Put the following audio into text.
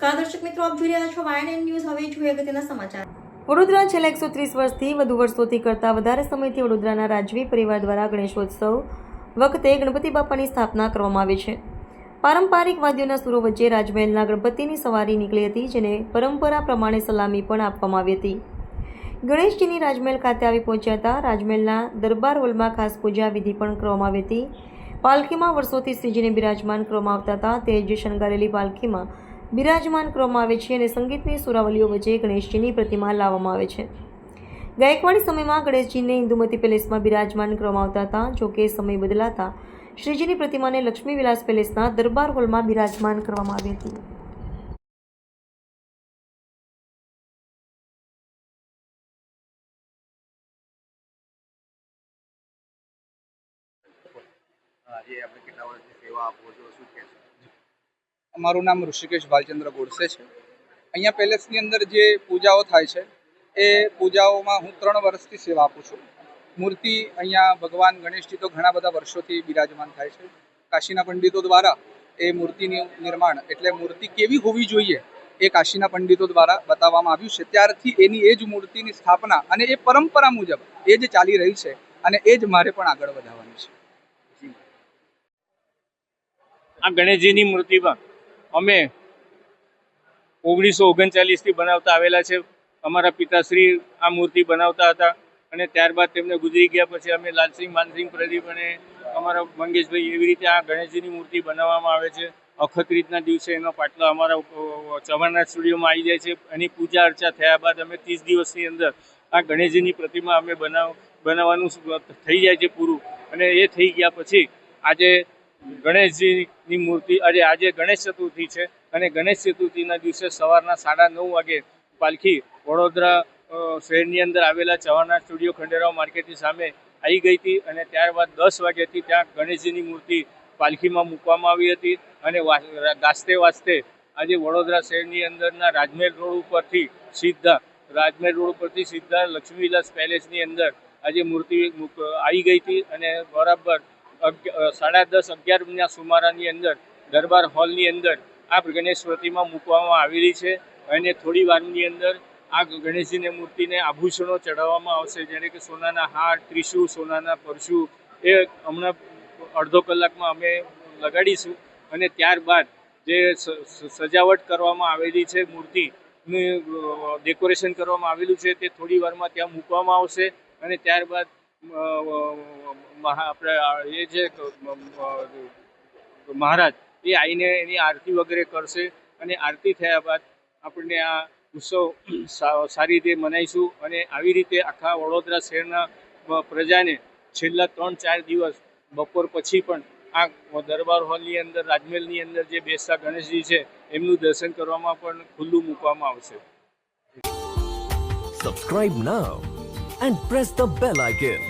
નમસ્કાર, દર્શક મિત્રો, આપ જોઈ રહ્યા છો વાયન ન્યૂઝ હવે જોઈએ અગત્યના સમાચાર. વડોદરા છેલ્લા એકસો ત્રીસ વર્ષથી વધુ વર્ષોથી કરતાં વધારે સમયથી વડોદરાના રાજવી પરિવાર દ્વારા ગણેશોત્સવ વખતે ગણપતિ બાપાની સ્થાપના કરવામાં આવે છે. પારંપરિક વાદ્યોના સુરો વચ્ચે રાજમહેલના ગણપતિની સવારી નીકળી હતી, જેને પરંપરા પ્રમાણે સલામી પણ આપવામાં આવી હતી. ગણેશજીની રાજમહેલ ખાતે આવી પહોંચ્યા હતા. રાજમહેલના દરબાર હોલમાં ખાસ પૂજા વિધિ પણ કરવામાં આવી હતી. પાલખીમાં વર્ષોથી શ્રીજીને બિરાજમાન કરવામાં આવતા હતા. તે જ શણગારેલી પાલખીમાં બિરાજમાન કરવામાં આવે છે અને સંગીતની સુરાવલીઓ વચ્ચે ગણેશજીની પ્રતિમા લાવવામાં આવે છે. ગાયકવાડી સમયમાં ગણેશજીને ઇન્દુમતી પેલેસમાં બિરાજમાન કરવામાં આવતા હતા જોકે સમય બદલાતા શ્રીજીની પ્રતિમાને લક્ષ્મી વિલાસ પેલેસના દરબાર હોલમાં બિરાજમાન કરવામાં આવી હતી. આજે આપણે કેટલા વર્ષની સેવા આપો છો, શું કહેશો મારું નામ ઋષિકેશ ભાલચંદ્ર ગોડસે છે. અહીંયા પેલેસની અંદર જે પૂજાઓ થાય છે, એ પૂજાઓમાં હું ત્રણ વર્ષથી સેવા આપું છું. મૂર્તિ અહીંયા ભગવાન ગણેશજી તો ઘણા બધા વર્ષોથી બિરાજમાન થાય છે. કાશીના પંડિતો દ્વારા એ મૂર્તિનું નિર્માણ એટલે મૂર્તિ કેવી હોવી જોઈએ એ કાશીના પંડિતો દ્વારા બતાવવામાં આવ્યું છે. ત્યારથી એની એ જ મૂર્તિની સ્થાપના અને એ પરંપરા મુજબ એ જ ચાલી રહી છે અને એ જ મારે પણ આગળ વધારવાની છે. આ ગણેશજીની મૂર્તિમાં અમે ઓગણીસો ઓગણચાલીસથી બનાવતા આવેલા છે. અમારા પિતાશ્રી આ મૂર્તિ બનાવતા હતા અને ત્યારબાદ તેમને ગુજરી ગયા પછી અમે લાલસિંહ માનસિંહ પ્રદીપ અને અમારા મંગેશભાઈ એવી રીતે આ ગણેશજીની મૂર્તિ બનાવવામાં આવે છે. અખત્રીતના દિવસે એનો પાટલો અમારા અ, ચવાણના સ્ટુડિયોમાં આવી જાય છે. એની પૂજા અર્ચા થયા બાદ અમે ત્રીસ દિવસની અંદર આ ગણેશજીની પ્રતિમા અમે બનાવ બનાવવાનું થઈ જાય છે પૂરું. અને એ થઈ ગયા પછી આજે ગણેશજીની મૂર્તિ આજે આજે ગણેશ ચતુર્થી છે અને ગણેશ ચતુર્થીના દિવસે સવારના સાડા નવ વાગે પાલખી વડોદરા શહેરની અંદર આવેલા ચવાના સ્ટુડિયો ખંડેરાવ માર્કેટની સામે આવી ગઈ હતી અને ત્યારબાદ દસ વાગ્યાથી ત્યાં ગણેશજીની મૂર્તિ પાલખીમાં મૂકવામાં આવી હતી અને ગાજતે વાજતે આજે વડોદરા શહેરની અંદરના રાજમહેલ રોડ ઉપરથી સીધા, રાજમહેલ રોડ ઉપરથી સીધા લક્ષ્મીવિલાસ પેલેસની અંદર આજે મૂર્તિ આવી ગઈ હતી અને બરાબર સાડા દસ અગિયારના સુમારાની અંદર, દરબાર હોલની અંદર આ ગણેશ પ્રતિમા મૂકવામાં આવેલી છે અને થોડી વારની અંદર આ ગણેશજીની મૂર્તિને આભૂષણો ચઢાવવામાં આવશે, જેને કે સોનાના હાર, ત્રિશુળ, સોનાના પરશુ, એ હમણાં અડધો કલાકમાં અમે લગાડીશું અને ત્યારબાદ જે સજાવટ કરવામાં આવેલી છે, મૂર્તિનું ડેકોરેશન કરવામાં આવેલું છે, તે થોડી વારમાં ત્યાં મૂકવામાં આવશે અને ત્યારબાદ આપણે એ જે મહારાજ, એ આવીને એની આરતી વગેરે કરશે અને આરતી થયા બાદ આપણને આ ઉત્સવ સારી રીતે મનાવીશું અને આવી રીતે આખા વડોદરા શહેરના પ્રજાને છેલ્લા ત્રણ ચાર દિવસ બપોર પછી પણ આ દરબાર હોલની અંદર, રાજમહેલની અંદર જે બેસતા ગણેશજી છે, એમનું દર્શન કરવામાં પણ ખુલ્લું મૂકવામાં આવશે subscribe now and press the bell icon.